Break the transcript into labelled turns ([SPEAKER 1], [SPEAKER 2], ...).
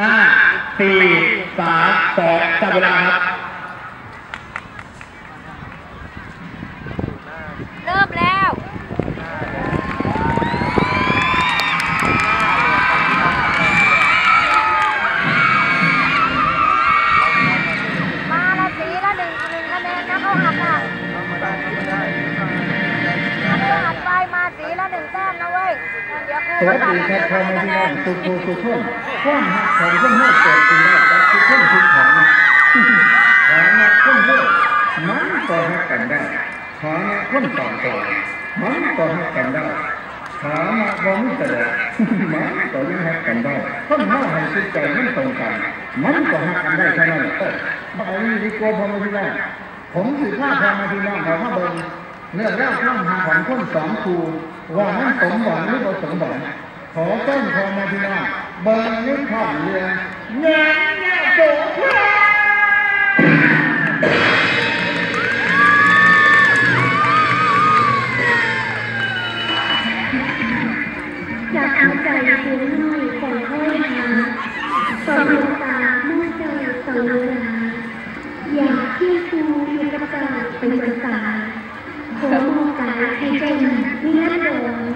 [SPEAKER 1] ห้าสี่สามสองจับเวลาครับ
[SPEAKER 2] สวั
[SPEAKER 1] สดีครับพ่อแม่พี่น้องทุกผู้ทุกคนความหักของเพื่อนเยอนเกิดขึ้นได้จากทุกคนทุกของฐานะคนเพื่อนมันก็หักกันได้ฐานะคนต่างต่อมันก็หักกันได้ฐานะบ่มีแต่ละมันก็ยังหักกันได้คนห้าให้จิตใจมันตรงกันมันก็หักกันได้เท่านั้นเออมาเอานี้ดีกว่าพ่อแม่พี่น้องผมสิพาพ่อแม่พี่น้องเขามาเบิ่ง เรื่องราวความหาของคนสองครูว่ามันสมหวังหรือบ่สมหวังขอต้นพอม่พี่น้องเบิ่งนึกภาพเรื่องงานแย่โสภา
[SPEAKER 3] จากเอาใจเพียงน้อยแต่ห้อยหาต่งตามุ่งใจต่อเวลาอยากที่ยวคูอยู่กับตาเป็นประสา ขอมองกาย